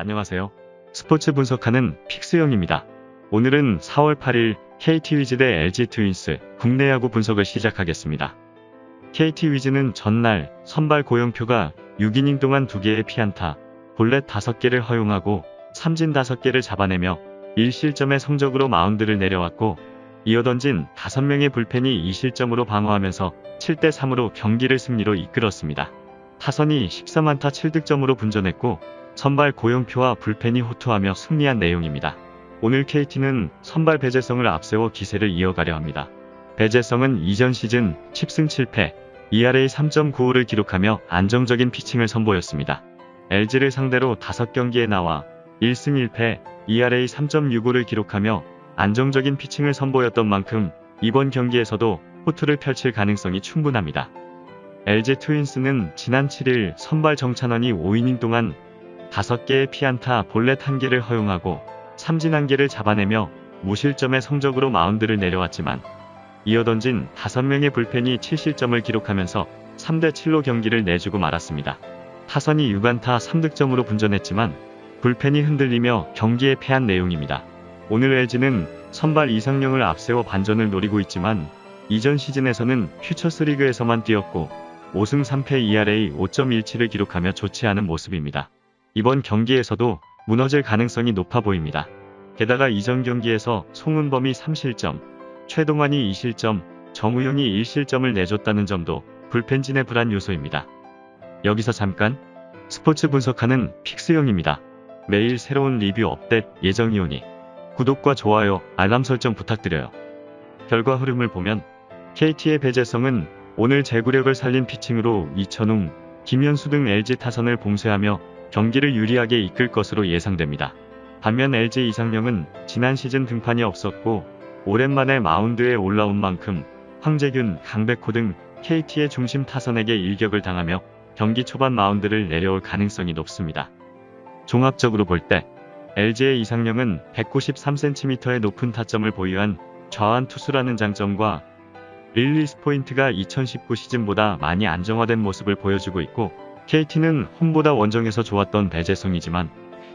안녕하세요. 스포츠 분석하는 픽스형입니다. 오늘은 4월 8일 KT 위즈 대 LG 트윈스 국내 야구 분석을 시작하겠습니다. KT 위즈는 전날 선발 고영표가 6이닝 동안 2개의 피안타, 볼넷 5개를 허용하고 삼진 5개를 잡아내며 1실점의 성적으로 마운드를 내려왔고 이어 던진 5명의 불펜이 2실점으로 방어하면서 7대3으로 경기를 승리로 이끌었습니다. 타선이 13안타 7득점으로 분전했고 선발 고영표와 불펜이 호투하며 승리한 내용입니다. 오늘 KT는 선발 배재성을 앞세워 기세를 이어가려 합니다. 배재성은 이전 시즌 10승 7패, ERA 3.95를 기록하며 안정적인 피칭을 선보였습니다. LG를 상대로 5경기에 나와 1승 1패, ERA 3.65를 기록하며 안정적인 피칭을 선보였던 만큼 이번 경기에서도 호투를 펼칠 가능성이 충분합니다. LG 트윈스는 지난 7일 선발 정찬원이 5이닝 동안 5개의 피안타 볼넷 1개를 허용하고 삼진 1개를 잡아내며 무실점의 성적으로 마운드를 내려왔지만 이어 던진 5명의 불펜이 7실점을 기록하면서 3대7로 경기를 내주고 말았습니다. 타선이 6안타 3득점으로 분전했지만 불펜이 흔들리며 경기에 패한 내용입니다. 오늘 LG는 선발 이상령을 앞세워 반전을 노리고 있지만 이전 시즌에서는 퓨처스리그에서만 뛰었고 5승 3패 ERA 5.17을 기록하며 좋지 않은 모습입니다. 이번 경기에서도 무너질 가능성이 높아 보입니다. 게다가 이전 경기에서 송은범이 3실점, 최동환이 2실점, 정우영이 1실점을 내줬다는 점도 불펜진의 불안 요소입니다. 여기서 잠깐 스포츠 분석하는 픽스형입니다. 매일 새로운 리뷰 업데이트 예정이오니 구독과 좋아요, 알람 설정 부탁드려요. 결과 흐름을 보면 KT의 배재성은 오늘 제구력을 살린 피칭으로 이천웅, 김현수 등 LG 타선을 봉쇄하며 경기를 유리하게 이끌 것으로 예상됩니다. 반면 LG 이상령은 지난 시즌 등판이 없었고 오랜만에 마운드에 올라온 만큼 황재균, 강백호 등 KT의 중심 타선에게 일격을 당하며 경기 초반 마운드를 내려올 가능성이 높습니다. 종합적으로 볼 때 LG의 이상령은 193cm의 높은 타점을 보유한 좌완 투수라는 장점과 릴리스 포인트가 2019 시즌보다 많이 안정화된 모습을 보여주고 있고 KT는 홈보다 원정에서 좋았던 배재성이지만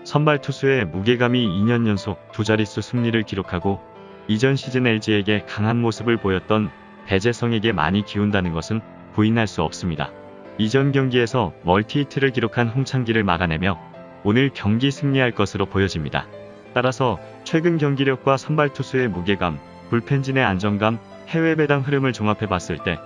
선발 투수의 무게감이 2년 연속 두 자릿수 승리를 기록하고 이전 시즌 LG에게 강한 모습을 보였던 배재성에게 많이 기운다는 것은 부인할 수 없습니다. 이전 경기에서 멀티히트를 기록한 홍창기를 막아내며 오늘 경기 승리할 것으로 보여집니다. 따라서 최근 경기력과 선발 투수의 무게감, 불펜진의 안정감, 해외 배당 흐름을 종합해 봤을 때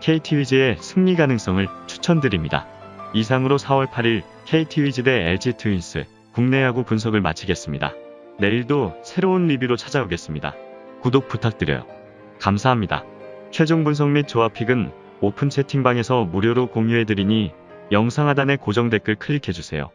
KT 위즈의 승리 가능성을 추천드립니다. 이상으로 4월 8일 KT 위즈 대 LG 트윈스 국내 야구 분석을 마치겠습니다. 내일도 새로운 리뷰로 찾아오겠습니다. 구독 부탁드려요. 감사합니다. 최종 분석 및 조합픽은 오픈 채팅방에서 무료로 공유해드리니 영상 하단의 고정 댓글 클릭해주세요.